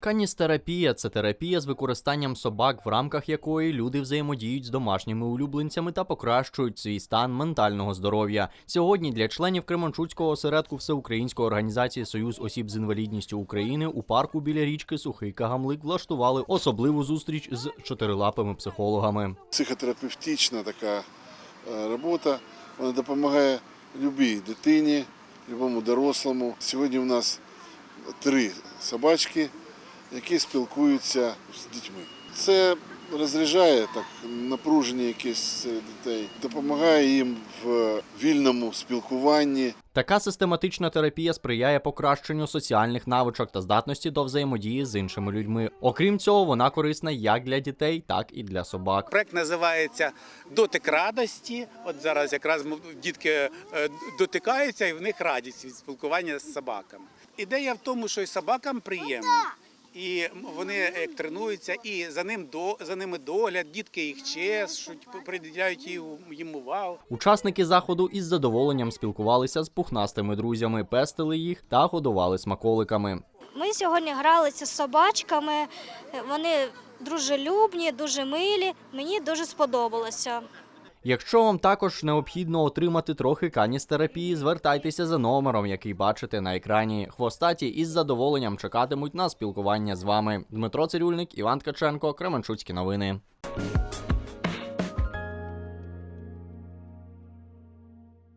Каністерапія це терапія з використанням собак, в рамках якої люди взаємодіють з домашніми улюбленцями та покращують свій стан ментального здоров'я. Сьогодні для членів Кременчуцького осередку Всеукраїнської організації Союз осіб з інвалідністю України у парку біля річки Сухий Кагамлик влаштували особливу зустріч з чотирилапими психологами. психотерапевтична така е, робота. Вона допомагає любій дитині, любому дорослому. Сьогодні у нас три собачки, які спілкуються з дітьми. Це розряджає так напруження якесь дітей, допомагає їм в вільному спілкуванні. Така систематична терапія сприяє покращенню соціальних навичок та здатності до взаємодії з іншими людьми. Окрім цього, вона корисна як для дітей, так і для собак. Проект називається Дотик радості. От зараз якраз дітки е, дотикаються і в них радість від спілкування з собаками. Ідея в тому, що і собакам приємно. І вони як тренуються, і за ним до за ними догляд, дітки їх чешуть, приділяють їм- їм увагу. Учасники заходу із задоволенням спілкувалися з пухнастими друзями, пестили їх та годували смаколиками. Ми сьогодні гралися з собачками. Вони дружелюбні, дуже милі. Мені дуже сподобалося. Якщо вам також необхідно отримати трохи каністерапії, звертайтеся за номером, який бачите на екрані. Хвостаті із задоволенням чекатимуть на спілкування з вами. Дмитро Цирюльник, Іван Ткаченко, Кременчуцькі новини.